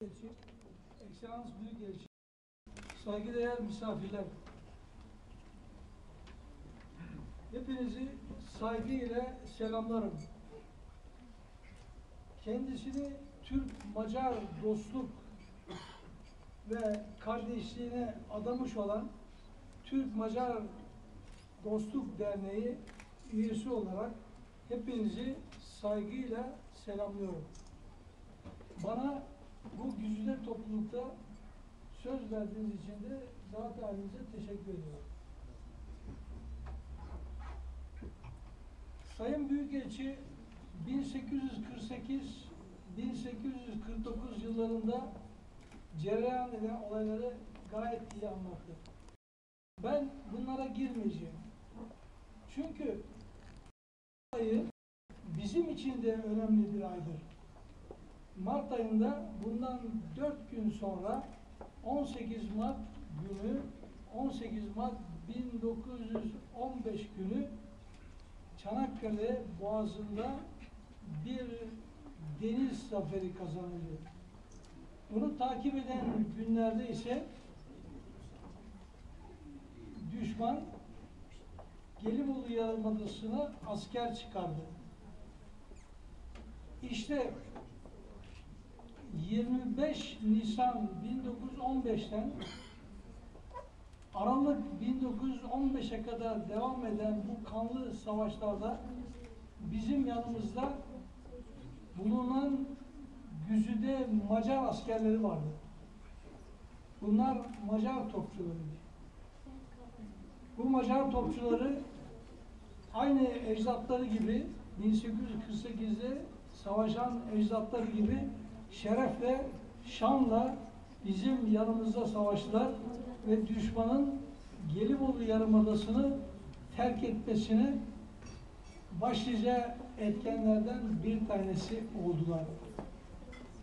Ekselans Büyükelçi, saygıdeğer misafirler, hepinizi saygıyla selamlarım. Kendisini Türk-Macar dostluk ve kardeşliğine adamış olan Türk-Macar Dostluk Derneği üyesi olarak hepinizi saygıyla selamlıyorum. Bana bu güzide toplulukta söz verdiğiniz için de zat halinize teşekkür ediyorum. Sayın Büyükelçi 1848-1849 yıllarında cereyan eden olayları gayet iyi anlattı. Ben bunlara girmeyeceğim. Çünkü ayı bizim için de önemli bir aydır. Mart ayında bundan 4 gün sonra 18 Mart günü 18 Mart 1915 günü Çanakkale Boğazı'nda bir deniz zaferi kazanılıyor. Bunu takip eden günlerde ise düşman Gelibolu Yarımadası'na asker çıkardı. İşte 25 Nisan 1915'ten Aralık 1915'e kadar devam eden bu kanlı savaşlarda bizim yanımızda bulunan güzide Macar askerleri vardı. Bunlar Macar topçularıydı. Bu Macar topçuları aynı ecdatları gibi 1848'de savaşan ecdatları gibi şerefle, şanla bizim yanımızda savaştılar ve düşmanın Gelibolu Yarımadası'nı terk etmesini başlıca etkenlerden bir tanesi oldular.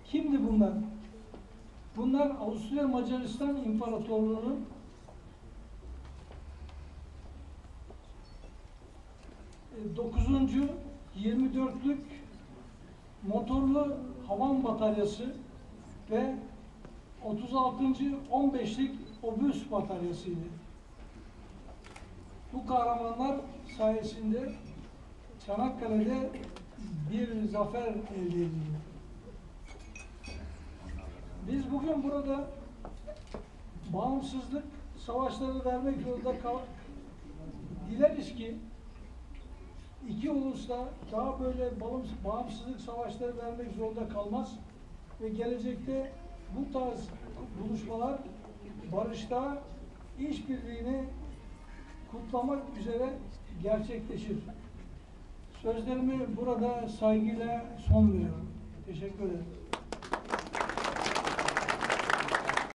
Kimdi bunlar? Bunlar Avusturya Macaristan İmparatorluğu'nun 9. 24'lük motorlu havan bataryası ve 36. 15'lik obüs bataryasıydı. Bu kahramanlar sayesinde Çanakkale'de bir zafer elde edildi. Biz bugün burada bağımsızlık savaşları vermek zorunda kal dileriz ki iki ulus da daha böyle bağımsız- bağımsızlık savaşları vermek zorunda kalmaz ve gelecekte bu tarz buluşmalar barışta işbirliğini kutlamak üzere gerçekleşir. Sözlerimi burada saygıyla son veriyorum. Teşekkür ederim.